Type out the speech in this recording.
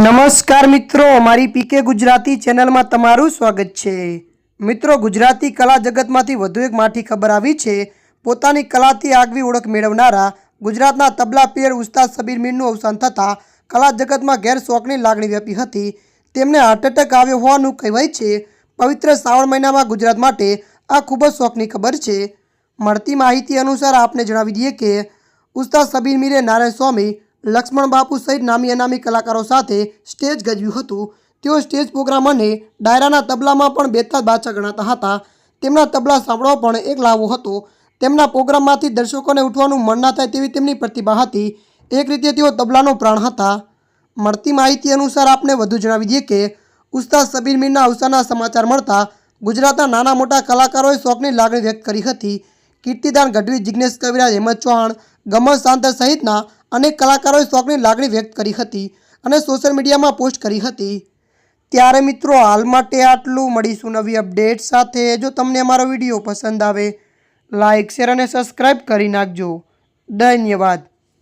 નમસ્કાર મિત્રો મારી પીકે ગુજરાતી ચેનલમાં તમારું સ્વાગત છે. મિત્રો, ગુજરાતી કલા જગતમાંથી વધુ એક માઠી ખબર આવી છે. પોતાની કલાથી આગવી ઓળખ મેળવનારા ગુજરાતના તબલા પિયર ઉસ્તાદ સબીર મીરનું અવસાન થતાં કલા જગતમાં ગેરશોખની લાગણી વ્યાપી હતી. તેમને હાર્ટ એટેક આવ્યો હોવાનું કહેવાય છે. પવિત્ર શ્રાવણ મહિનામાં ગુજરાત માટે આ ખૂબ જ શોખની ખબર છે. મળતી માહિતી અનુસાર આપને જણાવી દઈએ કે ઉસ્તાદ સબીર મીરે નારાયણ સ્વામી લક્ષ્મણ બાપુ સહિત નામી અનામી કલાકારો સાથે સ્ટેજ ગજવ્યું હતું. તેઓ સ્ટેજ પ્રોગ્રામ અને ડાયરાના તબલામાં પણ બેતાજ બાદશાહ ગણાતા હતા. તેમના તબલા સાંભળવો પણ એક લાવો હતો. તેમના પ્રોગ્રામમાંથી દર્શકોને ઉઠવાનું મન ના થાય તેવી તેમની પ્રતિભા હતી. એક રીતે તેઓ તબલાનો પ્રાણ હતા. મળતી માહિતી અનુસાર આપને વધુ જણાવી દઈએ કે ઉસ્તાદ સબીર મીરના અવસાનના સમાચાર મળતા ગુજરાતના નાના મોટા કલાકારોએ શોકની લાગણી વ્યક્ત કરી હતી. કીર્તિદાન ગઢવી જિજ્ઞેશ કવિરાજ, હેમંત ચૌહાણ, ગમન સાંતર સહિતના અનેક કલાકારોએ શોખની લાગણી વ્યક્ત કરી હતી અને સોશિયલ મીડિયામાં પોસ્ટ કરી હતી. ત્યારે મિત્રો, હાલ માટે આટલું. મળીશું નવી અપડેટ સાથે. જો તમને અમારો વીડિયો પસંદ આવે લાઇક શેર અને સબસ્ક્રાઈબ કરી નાખજો. ધન્યવાદ.